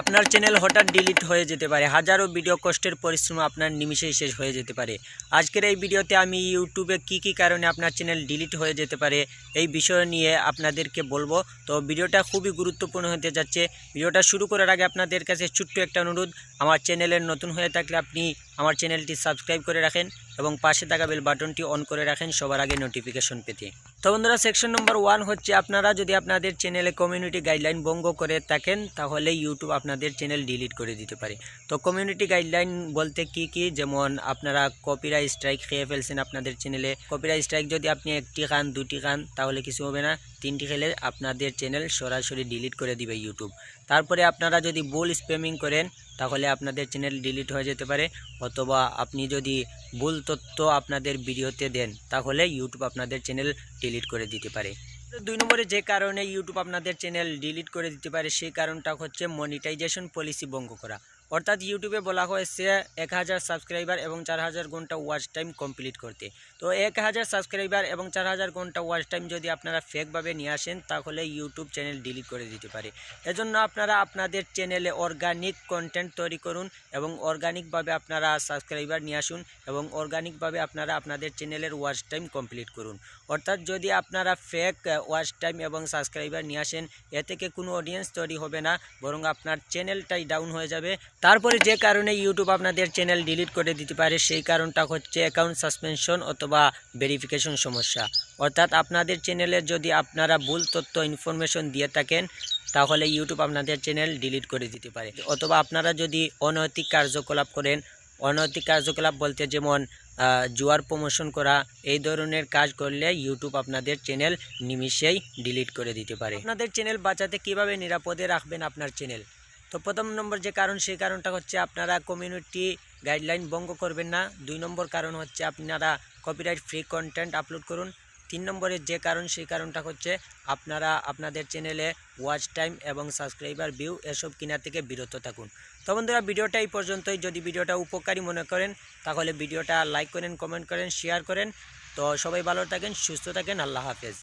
আপনার চ্যানেল হঠাৎ ডিলিট হয়ে যেতে পারে। হাজারো ভিডিও কষ্টের পরিশ্রম আপনার নিমিষেই শেষ হয়ে যেতে পারে। আজকের এই ভিডিওতে আমি ইউটিউবে কি কি কারণে আপনার চ্যানেল ডিলিট হয়ে যেতে পারে এই বিষয় নিয়ে আপনাদেরকে বলব। তো ভিডিওটা খুবই গুরুত্বপূর্ণ হতে যাচ্ছে। ভিডিওটা শুরু করার আগে আপনাদের কাছে ছোট্ট একটা অনুরোধ। আমার চ্যানেলের নতুন হয়ে থাকলে আপনি আমার চ্যানেলটি সাবস্ক্রাইব করে রাখেন। এবং পাশে থাকা বেল বাটনটি অন করে রাখেন, সবার আগে নোটিফিকেশন পেতে। তো বন্ধুরা সেকশন নম্বর ওয়ান হচ্ছে আপনারা যদি আপনাদের চ্যানেলে কমিউনিটি গাইডলাইন ভঙ্গ করে থাকেন, তাহলে ইউটিউব আপনাদের চ্যানেল ডিলিট করে দিতে পারে। তো কমিউনিটি গাইডলাইন বলতে কি কি? যেমন আপনারা কপিরাইট স্ট্রাইক খেয়ে ফেলছেন আপনাদের চ্যানেলে কপিরাইট স্ট্রাইক যদি আপনি একটি খান, দুটি খান, তাহলে কিছু হবে না। তিনটি খেলে আপনাদের চ্যানেল সরাসরি ডিলিট করে দিবে ইউটিউব তারপরে আপনারা যদি ভুল স্প্যামিং করেন, তাহলে আপনাদের চ্যানেল ডিলিট হয়ে যেতে পারে। অথবা আপনি যদি ভুল তথ্য আপনাদের ভিডিওতে দেন, তাহলে ইউটিউব আপনাদের চ্যানেল ডিলিট করে দিতে পারে। দুই নম্বরে যে কারণে ইউটিউব আপনাদের চ্যানেল ডিলিট করে দিতে পারে, সেই কারণটা হচ্ছে মনিটাইজেশন পলিসি ভঙ্গ করা। অর্থাৎ ইউটিউবে বলা হয়েছে এক হাজার সাবস্ক্রাইবার এবং চার হাজার ঘণ্টা ওয়াচ টাইম কমপ্লিট করতে। তো এক হাজার সাবস্ক্রাইবার এবং চার হাজার ঘণ্টা ওয়াচ টাইম যদি আপনারা ফেকভাবে নিয়ে আসেন, তাহলে ইউটিউব চ্যানেল ডিলিট করে দিতে পারে। এজন্য আপনারা আপনাদের চ্যানেলে অর্গানিক কন্টেন্ট তৈরি করুন এবং অর্গানিকভাবে আপনারা সাবস্ক্রাইবার নিয়ে আসুন এবং অর্গানিকভাবে আপনারা আপনাদের চ্যানেলের ওয়াচ টাইম কমপ্লিট করুন। অর্থাৎ যদি আপনারা ফেক ওয়াচ টাইম এবং সাবস্ক্রাইবার নিয়ে আসেন, এ থেকে কোনো অডিয়েন্স তৈরি হবে না, বরং আপনার চ্যানেলটাই ডাউন হয়ে যাবে। তারপরে যে কারণে ইউটিউব আপনাদের চ্যানেল ডিলিট করে দিতে পারে, সেই কারণটা হচ্ছে অ্যাকাউন্ট সাসপেনশন অথবা ভেরিফিকেশন সমস্যা। অর্থাৎ আপনাদের চ্যানেলে যদি আপনারা ভুল তথ্য ইনফরমেশন দিয়ে থাকেন, তাহলে ইউটিউব আপনাদের চ্যানেল ডিলিট করে দিতে পারে। অথবা আপনারা যদি অনৈতিক কার্যকলাপ করেন, অনৈতিক কার্যকলাপ বলতে যেমন জুয়ার প্রমোশন করা, এই ধরনের কাজ করলে ইউটিউব আপনাদের চ্যানেল নিমিষেই ডিলিট করে দিতে পারে। আপনাদের চ্যানেল বাঁচাতে কীভাবে নিরাপদে রাখবেন আপনার চ্যানেল তো প্রথম নম্বর যে কারণ, সেই কারণটা হচ্ছে আপনারা কমিউনিটি গাইডলাইন ভঙ্গ করবেন না। দুই নম্বর কারণ হচ্ছে আপনারা কপিরাইট ফ্রি কন্টেন্ট আপলোড করুন। তিন নম্বরে যে কারণ, সেই কারণটা হচ্ছে আপনারা আপনাদের চ্যানেলে ওয়াচ টাইম এবং সাবস্ক্রাইবার ভিউ এসব কিনা থেকে বিরত থাকুন। তো বন্ধুরা, ভিডিওটা এই পর্যন্তই। যদি ভিডিওটা উপকারী মনে করেন, তাহলে ভিডিওটা লাইক করেন কমেন্ট করেন শেয়ার করেন। তো সবাই ভালো থাকেন, সুস্থ থাকেন, আল্লাহ হাফেজ।